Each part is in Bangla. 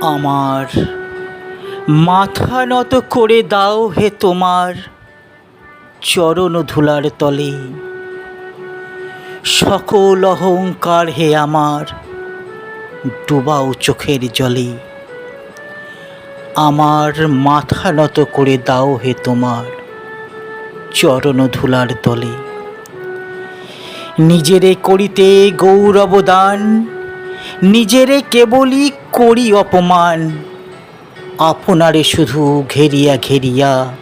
আমার। মাথা নত করে দাও হে তোমার চরণ ধুলার তলে। সকল অহংকার হে আমার, ডুবাও চোখের জলে। আমার মাথা নত করে দাও হে তোমার চরণ ধুলার তলে। নিজেরে করিতে গৌরব দান নিজেরে কেবলই করি অপমান। আপনারে শুধু ঘেরিয়া ঘেরিয়া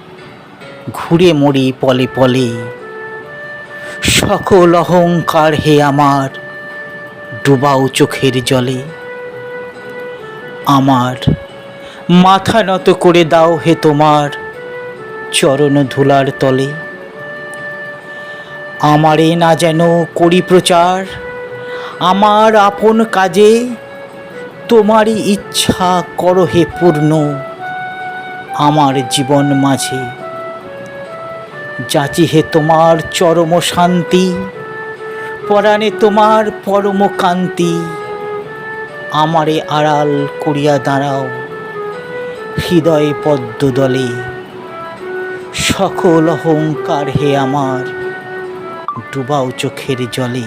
ঘুরে মরি পলে পলে। সকল অহংকার হে আমার, ডুবাও চোখের জলে। আমার মাথা নত করে দাও হে তোমার চরণ ধুলার তলে। আমারে না যেন করি প্রচার আমার আপন কাজে তোমারই ইচ্ছা করো হে পূর্ণ আমার জীবন মাঝে। যাচি হে তোমার চরম শান্তি, পরাণে তোমার পরম কান্তি। আমারে আড়াল করিয়া দাঁড়াও হৃদয় পদ্ম দলে সকল অহংকার হে আমার, ডুবাও চোখের জলে।